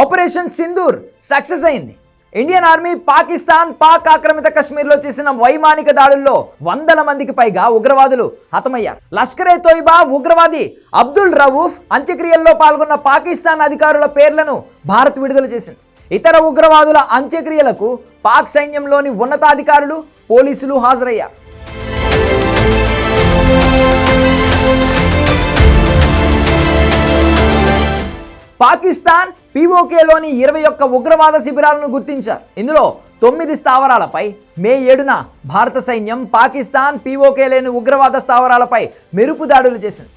Operation Sindoor success అయింది. Indian army Pakistan Pak ఆక్రమిత కశ్మీర్లో చేసిన వైమానిక దాడుల్లో వందల మందికి పైగా ఉగ్రవాదులు హతమయ్యారు. లష్కరే తోయిబా ఉగ్రవాది అబ్దుల్ రవూఫ్ అంత్యక్రియల్లో పాల్గొన్న పాకిస్తాన్ అధికారుల పేర్లను భారత్ విడుదల చేసింది. ఇతర ఉగ్రవాదుల అంత్యక్రియలకు పాక్ సైన్యంలోని ఉన్నతాధికారులు పోలీసులు హాజరయ్యారు. పాకిస్తాన్ పీఓకేలోని ఇరవై ఒక్క ఉగ్రవాద శిబిరాలను గుర్తించారు. ఇందులో తొమ్మిది స్థావరాలపై మే ఏడున భారత సైన్యం పాకిస్తాన్ పీఓకే లేని ఉగ్రవాద స్థావరాలపై మెరుపు దాడులు చేసింది.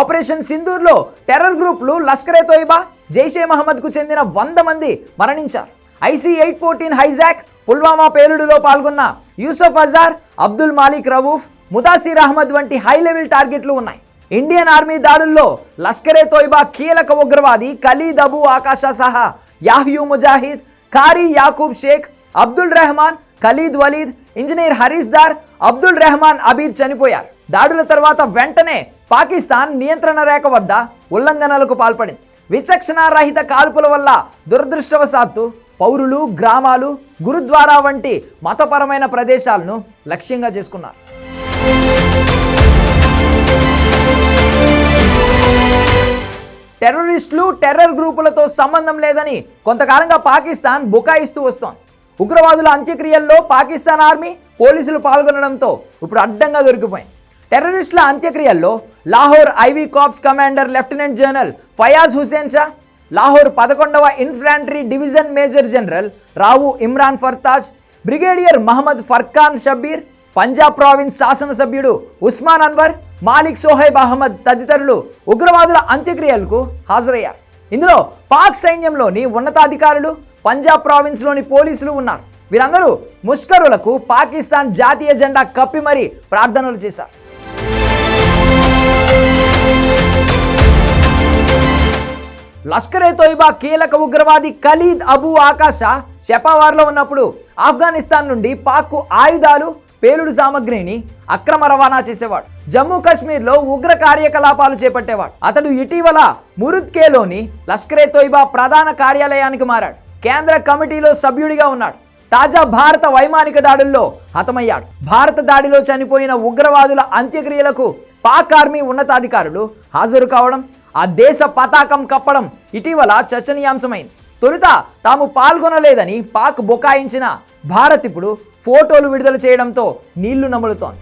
ఆపరేషన్ సింధూర్లో టెర్రర్ గ్రూప్లు లష్కరే తోయిబా జైషే మహమ్మద్కు చెందిన వంద మంది మరణించారు. IC eight fourteen hijack Pulwama పేలుడులో పాల్గొన్న యూసఫ్ అజార్ అబ్దుల్ మాలిక్ రవూఫ్ ముదాసిర్ అహ్మద్ వంటి హై లెవెల్ టార్గెట్లు ఉన్నాయి. ఇండియన్ ఆర్మీ దాడుల్లో లష్కరే తోయిబా కీలక ఉగ్రవాది ఖలీద్ అబు ఆకాశ సహా యాహ్యూ ముజాహిద్ కారీ యాకూబ్ షేక్ అబ్దుల్ రెహమాన్ ఖలీద్ వలీద్ ఇంజనీర్ హరీస్ దార్ అబ్దుల్ రెహమాన్ అబీద్ చనిపోయారు. దాడుల తర్వాత వెంటనే పాకిస్తాన్ నియంత్రణ రేఖ వద్ద ఉల్లంఘనలకు పాల్పడింది. విచక్షణారహిత కాల్పుల వల్ల దురదృష్టవశాత్తు పౌరులు గ్రామాలు గురుద్వారా వంటి మతపరమైన ప్రదేశాలను లక్ష్యంగా చేసుకున్నారు. టెర్రరిస్టులు టెర్రర్ గ్రూపులతో సంబంధం లేదని కొంతకాలంగా పాకిస్తాన్ బుకాయిస్తూ వస్తోంది. ఉగ్రవాదుల అంత్యక్రియల్లో పాకిస్తాన్ ఆర్మీ పోలీసులు పాల్గొనడంతో ఇప్పుడు అడ్డంగా దొరికిపోయింది. టెర్రరిస్టుల అంత్యక్రియల్లో Lahore IV corps commander lieutenant general Fayaz Hussain Shah Lahore పదకొండవ infantry division major general Rao Imran Fartaj brigadier Mohammad Furqan Shabbir Punjab province శాసనసభ్యుడు ఉస్మాన్ అన్వర్ మాలిక్ సోహైబ్ అహ్మద్ తదితరులు ఉగ్రవాదుల అంత్యక్రియలకు హాజరయ్యారు. ఇందులో పాక్ సైన్యంలోని ఉన్నతాధికారులు పంజాబ్ ప్రావిన్స్లోని పోలీసులు ఉన్నారు. వీరందరూ ముష్కరులకు పాకిస్తాన్ జాతీయ జెండా కప్పి మరీ ప్రార్థనలు చేశారు. లష్కరే తోయిబా కీలక ఉగ్రవాది ఖలీద్ అబూ ఆకాశ షెపావార్లో ఉన్నప్పుడు ఆఫ్ఘనిస్తాన్ నుండి పాక్కు ఆయుధాలు పేలుడు సామగ్రిని అక్రమ రవాణా చేసేవాడు. జమ్మూ కాశ్మీర్లో ఉగ్ర కార్యకలాపాలు చేపట్టేవాడు. అతడు ఇటీవల మురుద్కేలోని లష్కరే తోయిబా ప్రధాన కార్యాలయానికి మారాడు. కేంద్ర కమిటీలో సభ్యుడిగా ఉన్నాడు. తాజా భారత వైమానిక దాడుల్లో హతమయ్యాడు. భారత దాడిలో చనిపోయిన ఉగ్రవాదుల అంత్యక్రియలకు పాక్ ఆర్మీ ఉన్నతాధికారులు హాజరు కావడం ఆ దేశ పతాకం కప్పడం ఇటీవల చర్చనీయాంశమైంది. తొలుత తాము పాల్గొనలేదని పాక్ బుకాయించిన భారత్ ఇప్పుడు ఫోటోలు విడుదల చేయడంతో నీళ్ళు నములుతోంది.